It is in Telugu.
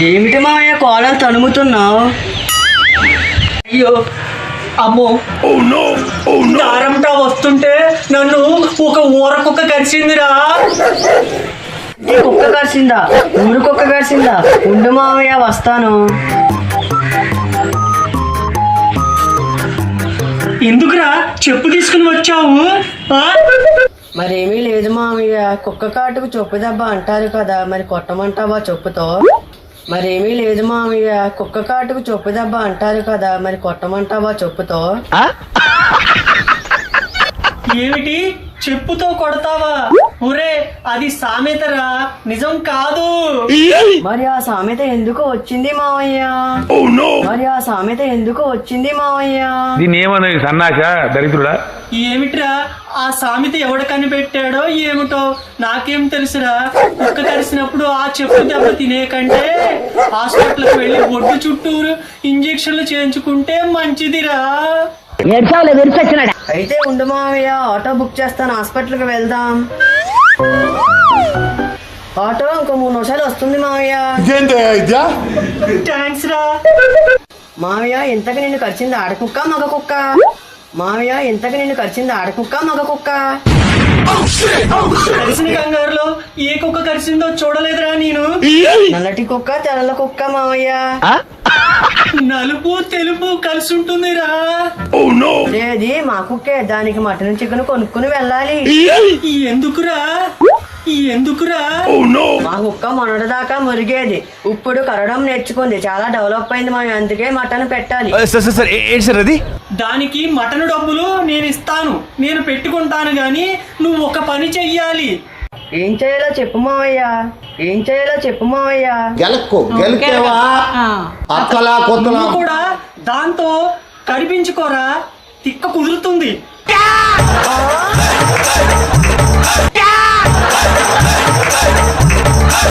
ఏమిటి మామయ్య కాలర్ తనుముతున్నావు అయ్యో అమ్మో. దారంటా వస్తుంటే నన్ను ఒక ఊర కుక్క కరిచిందిరా. కుక్క కరిచిందా? ఊరు కుక్క కరిచిందా? ఉండు మామయ్య వస్తాను. ఎందుకురా చెప్పు తీసుకుని వచ్చావు? మరేమీ లేదు మామయ్య. కుక్క కాటుకు చొప్పు దెబ్బ అంటారు కదా మరి కొట్టమంటావా చొప్పుతో? మరేమీ లేదు మామయ్య. కుక్క కాటుకు చొప్పు దెబ్బ అంటారు కదా మరి కొట్టమంటావా చొప్పుతో? ఏమిటి? చెప్పుతో కొడతావా? ఒరే అది సామెతరా? నిజం కాదు. మరి ఆ సామెత ఎందుకు వచ్చింది మామయ్య మరి ఆ సామెత ఎందుకు వచ్చింది మామయ్య దీన్ని సన్నాస దరిద్రుడా? ఏమిట్రా? ఆ సామెత ఎవడ కనిపెట్టాడో ఏమిటో నాకేం తెలుసురా? కుక్క కరిసినప్పుడు ఆ చెప్పు దెబ్బ తినే కంటే హాస్పిటల్కి వెళ్ళి ఒడ్డు చుట్టూరు ఇంజెక్షన్లు చేయించుకుంటే మంచిదిరా. అయితే ఉండు మామయ్య ఆటో బుక్ చేస్తాను హాస్పిటల్కి వెళ్దాం. ఆటో ఇంకో మూడు నిమిషాలు వస్తుంది మామయ్య థ్యాంక్స్ రా. మామయ్య ఇంతకు నిన్ను కరిచింది ఆడకుక్క మగ కుక్క? మామయ్య ఇంతకు నిన్ను కరిచింది ఆడకుక్క మగ కుక్క? కలిసిన కంగారులో ఏ కుక్క కరిసిందో చూడలేదురా నేను. నల్లటి కుక్క తెల్ల కుక్క మామయ్య నలుపు తెలుపు కలిసి ఉంటుందిరా. లేది మా కుక్కే దానికి మటన్ చికెన్ కొనుక్కుని వెళ్ళాలి. ఎందుకురా? ఎందుకురా? మా కుక్క మొన్నటి దాకా మురిగేది. ఇప్పుడు కరవడం నేర్చుకుంది. చాలా డెవలప్ అయింది మనం అందుకే మటన్ పెట్టాలి. సార్ సార్ సార్ ఏంటి సార్ అది? దానికి మటన్ డబ్బులు నేను ఇస్తాను. నేను పెట్టుకుంటాను గాని నువ్వు ఒక పని చెయ్యాలి. ఏం చేయాలో చెప్పు మావయ్య. ఏం చేయాలో చెప్పు మావయ్య. గెలక్కు గెలికేవా అత్తలా కొత్తలా. నువ్వు కూడా దాంతో కడిపించుకోరా. తిక్క కుదురుతుంది.